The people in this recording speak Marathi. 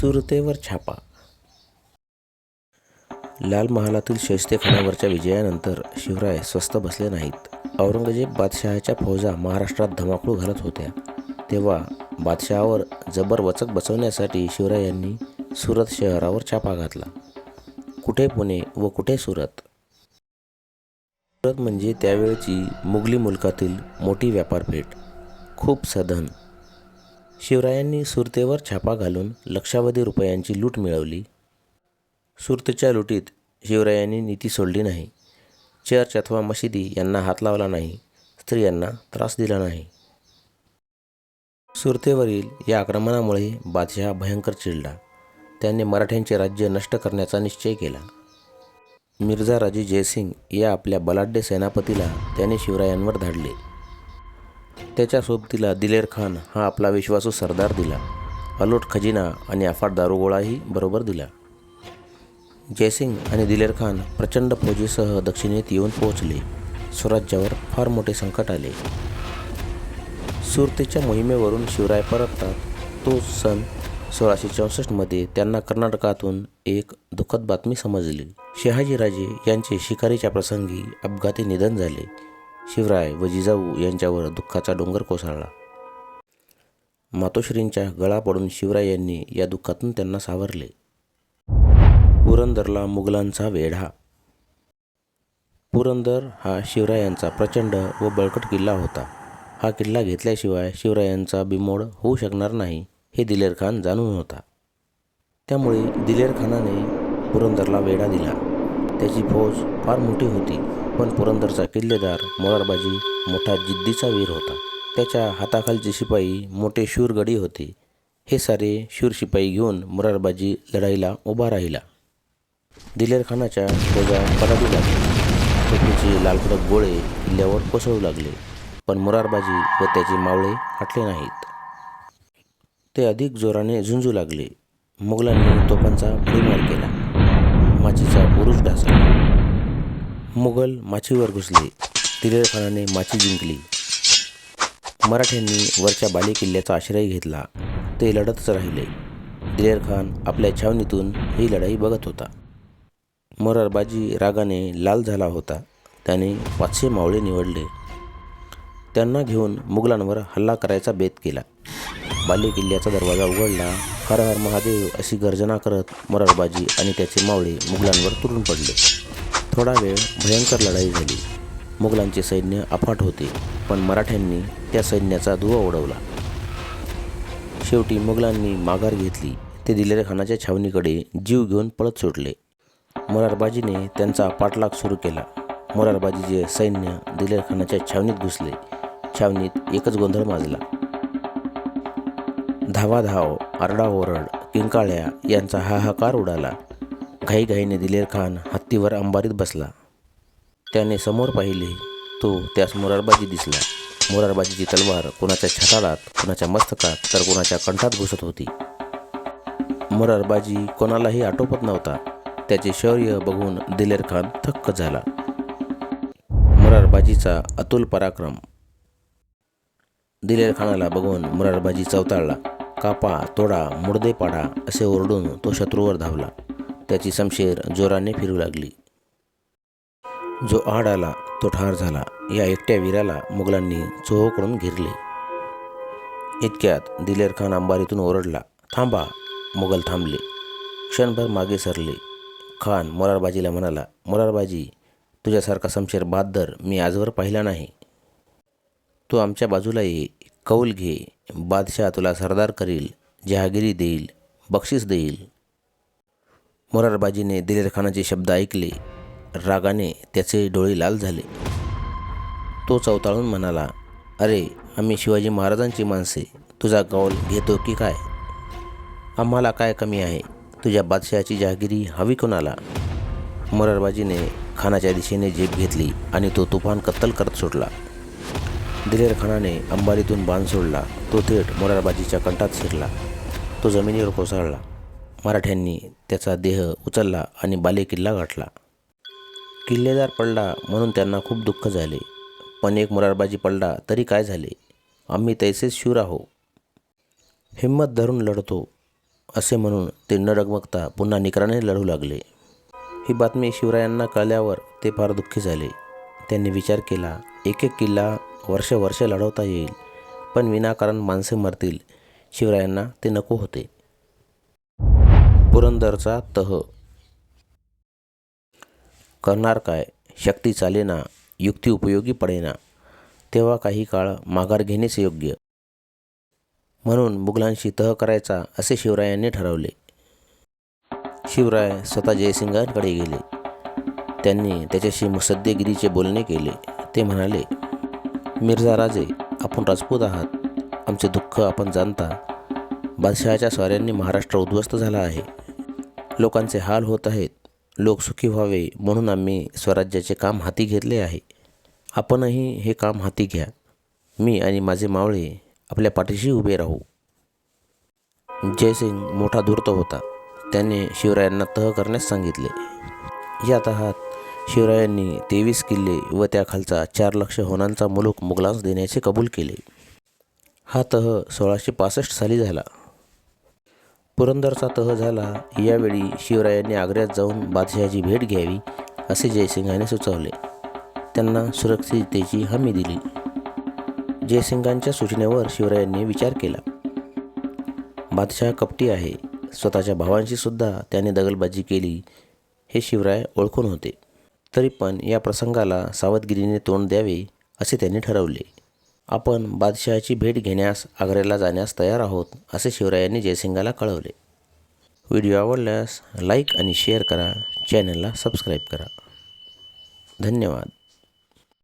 सुरतेवर छापा. लाल महालातील शैस्तेखानावरच्या विजयानंतर शिवराय स्वस्त बसले नाहीत. औरंगजेब बादशहाच्या फौजा महाराष्ट्रात धमाकूळ घालत होत्या. तेव्हा बादशहावर जबर वचक बसवण्यासाठी शिवरायांनी सुरत शहरावर छापा घातला. कुठे पुणे व कुठे सुरत? सुरत म्हणजे त्यावेळची मुघली मुलकातील मोठी व्यापारपेठ. खूप सधन शिवरायांनी सुरतेवर छापा घालून लक्षावधी रुपयांची लूट मिळवली. सुरतेच्या लुटीत शिवरायांनी नीती सोडली नाही. चर्च अथवा मशिदी यांना हात लावला नाही. स्त्रियांना त्रास दिला नाही. सुरतेवरील या आक्रमणामुळे बादशहा भयंकर चिडला. त्याने मराठ्यांचे राज्य नष्ट करण्याचा निश्चय केला. मिर्झा राजे जयसिंग या आपल्या बलाढ्य सेनापतीला त्याने शिवरायांवर धाडले. त्याच्या सोबतीला दिलेर खान हा आपला विश्वासू सरदार दिला. अलोट खजिना आणि अफाट दारुगोळाही बरोबर दिला. जयसिंग आणि दिलेर खान प्रचंड फौजेसह दक्षिणेत येऊन पोहोचले. स्वराज्यावर फार मोठे संकट आले. सुरतेच्या मोहिमेवरून शिवराय परततात. तोच सन सोळाशे चौसष्टमध्ये त्यांना कर्नाटकातून एक दुःखद बातमी समजली. शहाजीराजे यांचे शिकारीच्या प्रसंगी अपघाती निधन झाले. शिवराय व जिजाऊ यांच्यावर दुःखाचा डोंगर कोसळला. मातोश्रींच्या गळा पडून शिवराय यांनी या दुःखातून त्यांना सावरले. पुरंदरला मुघलांचा वेढा. पुरंदर हा शिवरायांचा प्रचंड व बळकट किल्ला होता. हा किल्ला घेतल्याशिवाय शिवरायांचा बिमोड होऊ शकणार नाही हे दिलेर खान जाणून होता. त्यामुळे दिलेर खानाने पुरंदरला वेढा दिला. त्याची फौज फार मोठी होती. पण पुरंदरचा किल्लेदार मोरारबाजी मोठा जिद्दीचा वीर होता. त्याच्या हाताखालचे शिपाई मोठे शूरगडी होते. हे सारे शूर शिपाई घेऊन मोरारबाजी लढाईला उभा राहिला. दिलेर खानाच्या फौजा पडावी लागली. तोफीचे लालकडक गोळे किल्ल्यावर कोसळू लागले. पण मुरारबाजी व त्याचे मावळे हटले नाहीत. ते अधिक जोराने झुंजू लागले. मुघलांनी तोफांचा भडीमार केला. माचीचा बुरुज ढासला मुघल माचीवर घुसले. दिलेर खानाने माची जिंकली. मराठ्यांनी वरच्या बालेकिल्ल्याचा आश्रय घेतला. ते लढतच राहिले. दिलेर खान आपल्या छावणीतून ही लढाई बघत होता. मोरारबाजी रागाने लाल झाला होता. त्याने पाचशे मावळे निवडले. त्यांना घेऊन मुघलांवर हल्ला करायचा बेत केला. बालेकिल्ल्याचा दरवाजा उघडला. हर हर महादेव अशी गर्जना करत मोरारबाजी आणि त्याचे मावळे मुघलांवर तुरून पडले. थोडा वेळ भयंकर लढाई झाली. मुघलांचे सैन्य अफाट होते पण मराठ्यांनी त्या सैन्याचा धुवा उडवला. शेवटी मुघलांनी माघार घेतली. ते दिलेल्या खानाच्या छावणीकडे जीव घेऊन पळत सुटले. मोरारबाजीने त्यांचा पाठलाग सुरू केला. मोरारबाजीचे सैन्य दिलेर खानाच्या छावणीत घुसले. छावणीत एकच गोंधळ माजला. धावाधाव आरडाओरड किंकाळ्या यांचा हाहाकार उडाला. घाईघाईने दिलेर खान हत्तीवर अंबारीत बसला. त्याने समोर पाहिले तो त्यास मुरारबाजी दिसला. मुरारबाजीची तलवार कोणाच्या छाताडात कोणाच्या मस्तकात तर कोणाच्या कंठात घुसत होती. मुरारबाजी कोणालाही आटोपत नव्हता. त्याचे शौर्य बघून दिलेर खान थक्क झाला. मुरारबाजीचा अतुल पराक्रम. दिलेर खानाला बघून मुरारबाजी चवताळला. कापा तोडा मुडदे पाडा असे ओरडून तो शत्रूवर धावला. त्याची समशेर जोराने फिरू लागली. जो आड आला तो ठार झाला. या एकट्या वीराला मुघलांनी चोहोकडून घेरले. इतक्यात दिलेर खान अंबारीतून ओरडला थांबा. मुघल थांबले. क्षणभर मागे सरले. खान मोरारबाजीला म्हणाला मोरारबाजी तुझ्यासारखा समशेर बहादर मी आजवर पाहिला नाही. तू आमच्या बाजूला ये कौल घे. बादशाह तुला सरदार करील जहागिरी देईल बक्षीस देईल. मोरारबाजीने दिलेर खानाचे शब्द ऐकले. रागाने त्याचे डोळे लाल झाले. तो चवताळून म्हणाला अरे आम्ही शिवाजी महाराजांची माणसे. तुझा कौल घेतो की काय? आम्हाला काय कमी आहे? तुझ्या बादशहाची जहागिरी हवी कोणाला? मोरारबाजीने खानाच्या दिशेने झेप घेतली आणि तो तुफान कत्तल करत सुटला दिलेर खानाने अंबारीतून बाण सोडला. तो थेट मोरारबाजीच्या कंठात शिरला. तो जमिनीवर कोसळला. मराठ्यांनी त्याचा देह उचलला आणि बालेकिल्ला गाठला. किल्लेदार पडला म्हणून त्यांना खूप दुःख झाले. पण एक मुरारबाजी पडला तरी काय झाले? आम्ही तैसेच शूर आहो हिंमत धरून लढतो असे म्हणून ते न डगमगता पुन्हा निकराने लढू लागले. ही बातमी शिवरायांना कळल्यावर ते फार दुःखी झाले. त्यांनी विचार केला एक एक किल्ला वर्ष वर्ष लढवता येईल पण विनाकारण माणसे मरतील. शिवरायांना ते नको होते. पुरंदरचा तह. करणार काय? शक्ती चालेना युक्ती उपयोगी पडेना. तेव्हा काही काळ माघार घेणेच योग्य. म्हणून मुघलांशी तह करायचा असे शिवरायांनी ठरवले. शिवराय स्वतः जयसिंगांकडे गेले. त्यांनी त्याच्याशी मुसद्देगिरीचे बोलणे केले. ते म्हणाले मिर्झा राजे आपण राजपूत आहात. आमचे दुःख आपण जाणता. बादशहाच्या स्वाऱ्यांनी महाराष्ट्र उद्ध्वस्त झाला आहे. लोकांचे हाल होत आहेत. लोक सुखी व्हावे म्हणून आम्ही स्वराज्याचे काम हाती घेतले आहे. आपणही हे काम हाती घ्या. मी आणि माझे मावळे आपल्या पाठीशी उभे राहू. जयसिंग मोठा धूर्त होता. त्याने शिवरायांना तह करण्यास सांगितले. या तहात शिवरायांनी तेवीस किल्ले व त्याखालचा चार लक्ष होणांचा मुलूक मुघलांस देण्याचे कबूल केले. हा तह सोळाशे पासष्ट साली झाला. पुरंदरचा तह झाला यावेळी शिवरायांनी आग्र्यात जाऊन बादशहाची भेट घ्यावी असे जयसिंगाने सुचवले. त्यांना सुरक्षिततेची हमी दिली. जयसिंगांच्या सूचनेवर शिवरायांनी विचार केला. बादशहा कपटी आहे. स्वतःच्या भावांशी सुद्धा त्याने दगलबाजी केली हे शिवराय ओळखून होते. तरी पण या प्रसंगाला सावधगिरीने तोंड द्यावे असे त्यांनी ठरवले. आपण बादशहाची भेट घेण्यास आग्र्याला जाण्यास तयार आहोत असे शिवरायांनी जयसिंगाला कळवले. व्हिडिओ आवडल्यास लाईक आणि शेअर करा चॅनलला सबस्क्राईब करा. धन्यवाद.